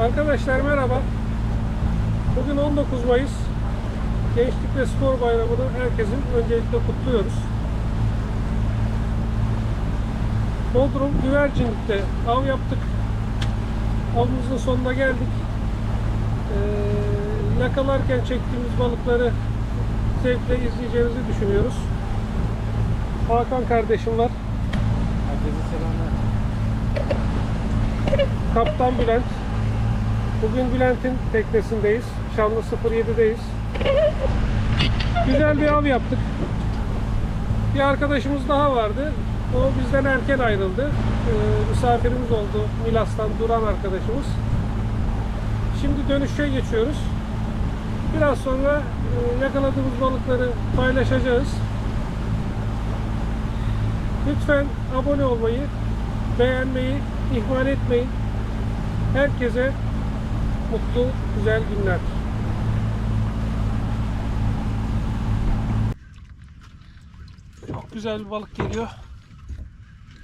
Arkadaşlar merhaba. Bugün 19 Mayıs. Gençlik ve Spor Bayramı'nı herkesin öncelikle kutluyoruz. Bodrum Güvercinlik'te av yaptık. Avımızın sonuna geldik. Ee, yakalarken çektiğimiz balıkları zevkle izleyeceğinizi düşünüyoruz. Hakan kardeşim var. Herkese selamlar. Kaptan Bülent. Bugün Bülent'in teknesindeyiz. Şanlı 07'deyiz. Güzel bir av yaptık. Bir arkadaşımız daha vardı. O bizden erken ayrıldı. Ee, misafirimiz oldu. Milas'tan Duran arkadaşımız. Şimdi dönüşe geçiyoruz. Biraz sonra e, yakaladığımız balıkları paylaşacağız. Lütfen abone olmayı, beğenmeyi ihmal etmeyin. Herkese mutlu, güzel günler. Çok güzel bir balık geliyor.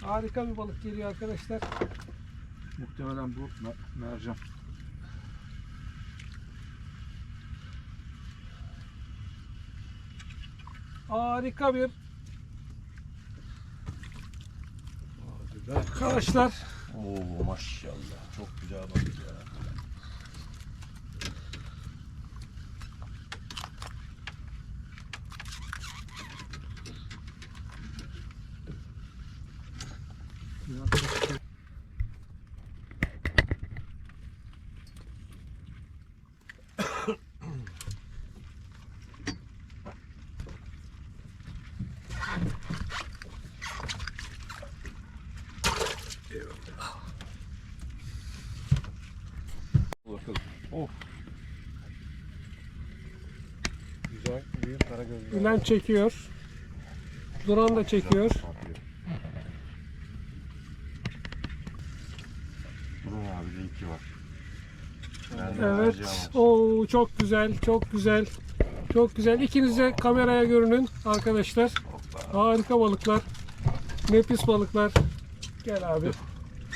Harika bir balık geliyor arkadaşlar. Muhtemelen bu mer- mercan. Harika bir arkadaşlar. Oo maşallah çok güzel balık ya. Bülent çekiyor. Duran da çekiyor. Durun abi de iki var. Evet. Oo çok güzel, çok güzel. Çok güzel. İkiniz de kameraya görünün arkadaşlar. Harika balıklar. Nefis balıklar. Gel abi.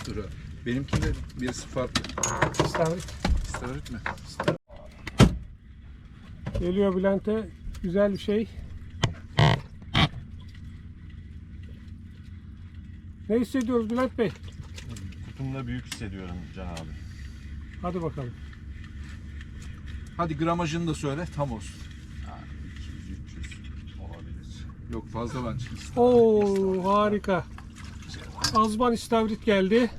Dur abi. Benimki de birisi farklı. İstavrit. İstavrit mi? Geliyor Bülent'e. Güzel bir şey. Ne hissediyoruz Bülent Bey? Kutumda büyük hissediyorum Can abi. Hadi bakalım. Hadi gramajını da söyle tam olsun. 200-300 olabilir. Yok fazla bence. Oo harika. Azman istavrit geldi.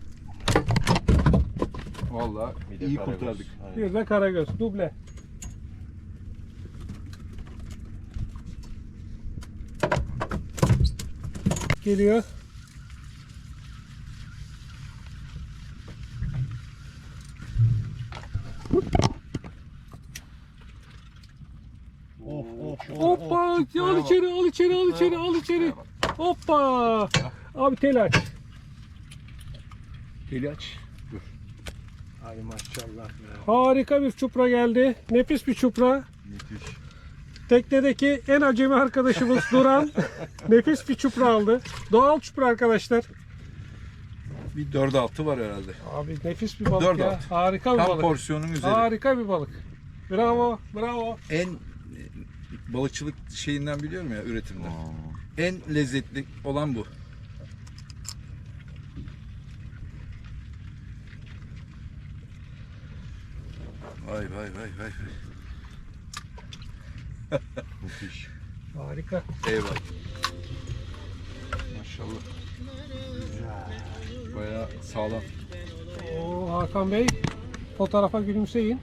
De iyi kurtardık. Bir de karagöz. Duble. Geliyor. Of of. Hoppa! Al içeri, al içeri, al içeri, al içeri. Hoppa! Abi tel aç. Eli aç. Dur. Ay maşallah. Harika bir çupra geldi. Nefis bir çupra. Müthiş. Teknedeki en acemi arkadaşımız Duran nefis bir çupra aldı. Doğal çupra arkadaşlar. Bir 4 altı var herhalde. Abi nefis bir balık Dört ya. altı. Harika bir Tam balık. porsiyonun üzeri. Harika bir balık. Bravo, bravo. En e, balıkçılık şeyinden biliyorum ya üretimden. Aa, En lezzetli olan bu. Vay vay vay vay. vay. Müthiş. Harika. Eyvallah. Maşallah. Bayağı sağlam. Oo, Hakan Bey fotoğrafa gülümseyin.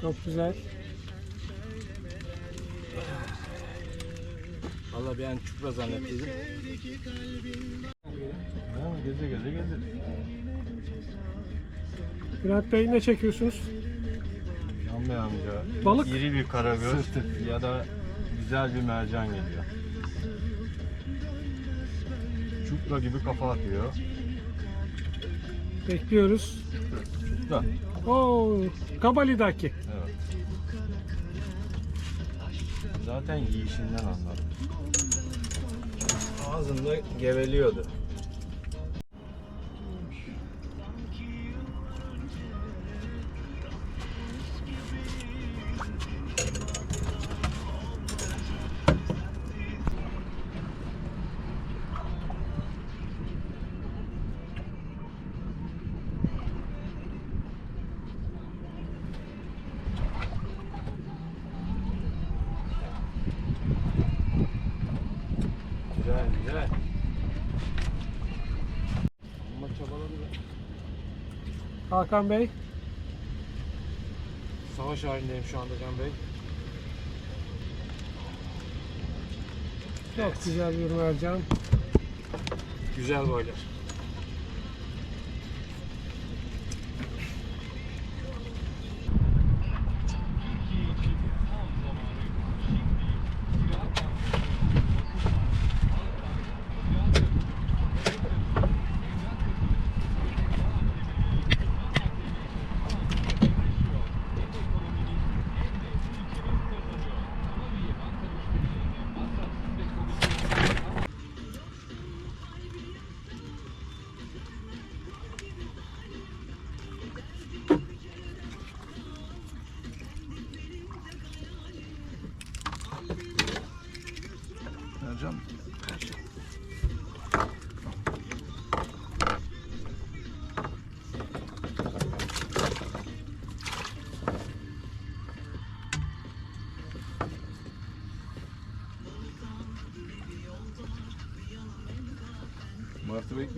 Çok güzel. Valla ben çupra zannettiydim. Ha, geze geze gelir. Bülent Bey ne çekiyorsunuz? Bey amca. Balık. İri bir karagöz Sırtı. ya da güzel bir mercan geliyor. Çupra gibi kafa atıyor. Bekliyoruz. Da. Oo, Kabali'daki. Evet. Zaten yiyişinden anladım. Ağzında geveliyordu. Güzel. Ama çabaladı. Hakan Bey. Savaş halindeyim şu anda Can Bey. Çok güzel bir mercan. Güzel boylar.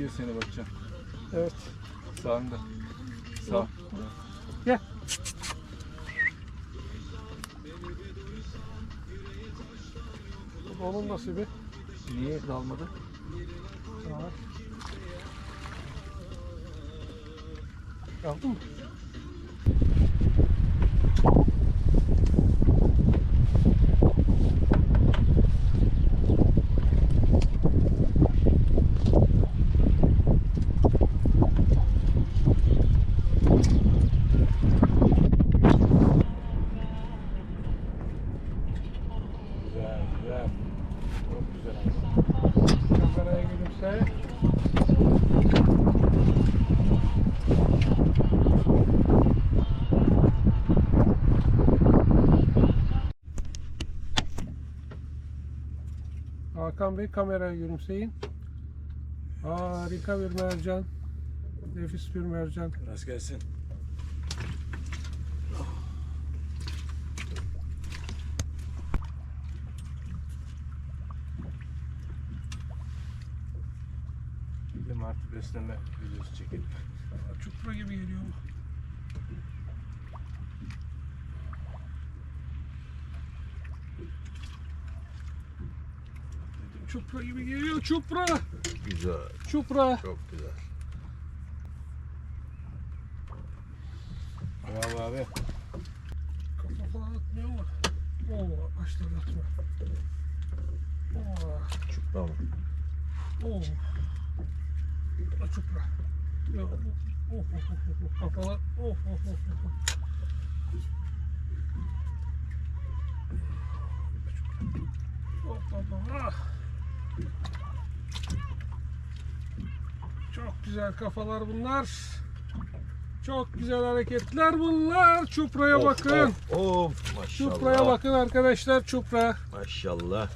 Bekliyor seni bakacağım. Evet. Sağında. Sağ. Gel. Onun nasibi. Niye dalmadı? Var. Aldın mı? Güzel güzel. Çok güzel. Kameraya gülümse. Hakan Bey kameraya gülümseyin. Harika bir mercan. Nefis bir mercan. Rast gelsin. Bir de martı besleme videosu çekelim. Çupra gibi geliyor bu. Çupra gibi geliyor. Çupra. Güzel. Çupra. Çok güzel. Bravo abi. Kafa falan atmıyor ama. Oo, başladı atma. Oo, Çupra mı? oo. Da çupra. Ya, oh, oh, oh, oh, kafalar. Oh, oh, oh, oh, oh. Oh, oh. Çok güzel kafalar bunlar. Çok güzel hareketler bunlar. Çupra'ya bakın. Of, of maşallah. Çupra'ya bakın arkadaşlar Çupra. Maşallah.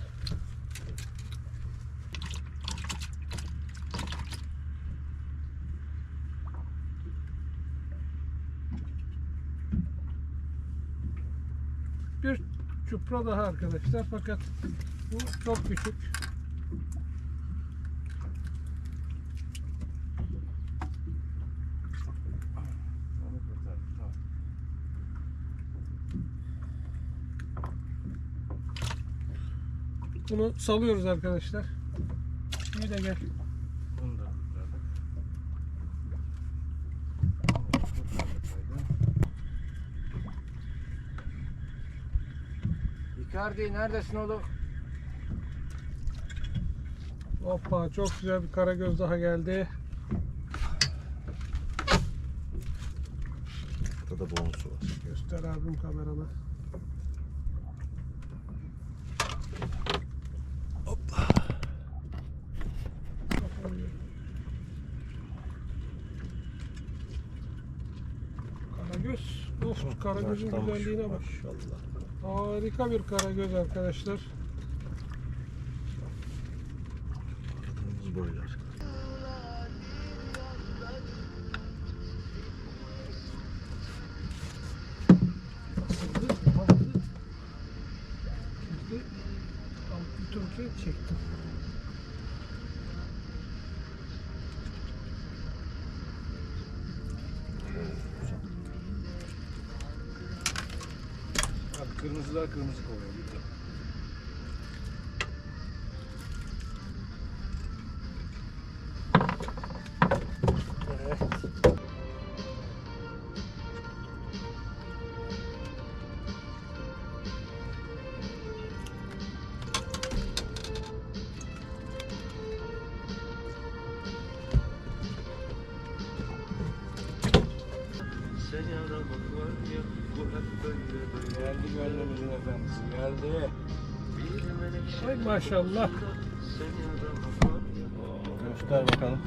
Bir Çupra daha arkadaşlar fakat bu çok küçük. Bunu salıyoruz arkadaşlar. Bir de gel. Bunu da. Icardi neredesin oğlum? Hoppa çok güzel bir karagöz daha geldi. Burada da bonusu var. Göster abim kamerana. Of karagözün güzelliğine bak. Maşallah. Harika bir karagöz arkadaşlar. Aradığımız türkü çektim. Kırmızı kovuyor. Maşallah. Göster bakalım.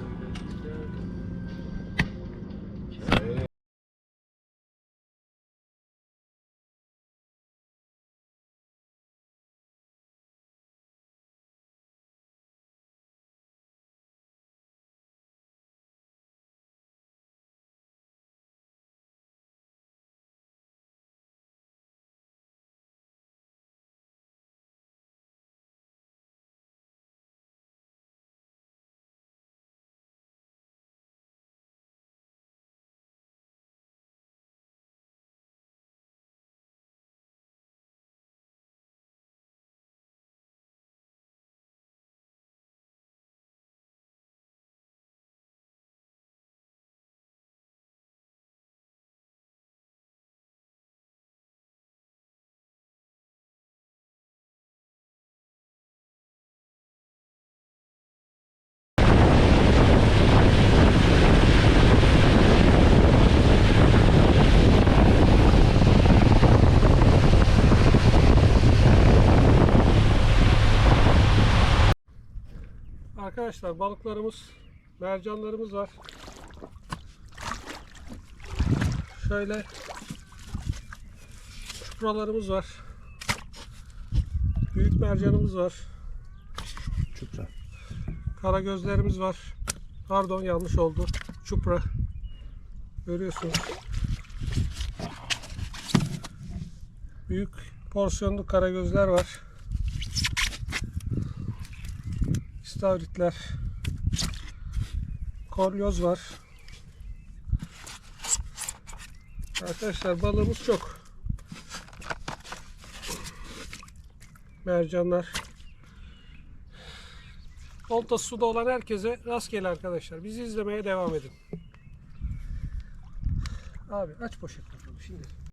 Arkadaşlar balıklarımız, mercanlarımız var. Şöyle çupralarımız var. Büyük mercanımız var. Çupra. Karagözlerimiz var. Pardon yanlış oldu. Çupra. Görüyorsunuz. Büyük porsiyonlu karagözler var. İstavritler. Kolyoz var. Arkadaşlar balığımız çok. Mercanlar. Oltası suda olan herkese rastgele arkadaşlar. Bizi izlemeye devam edin. Abi aç poşet bakalım şimdi.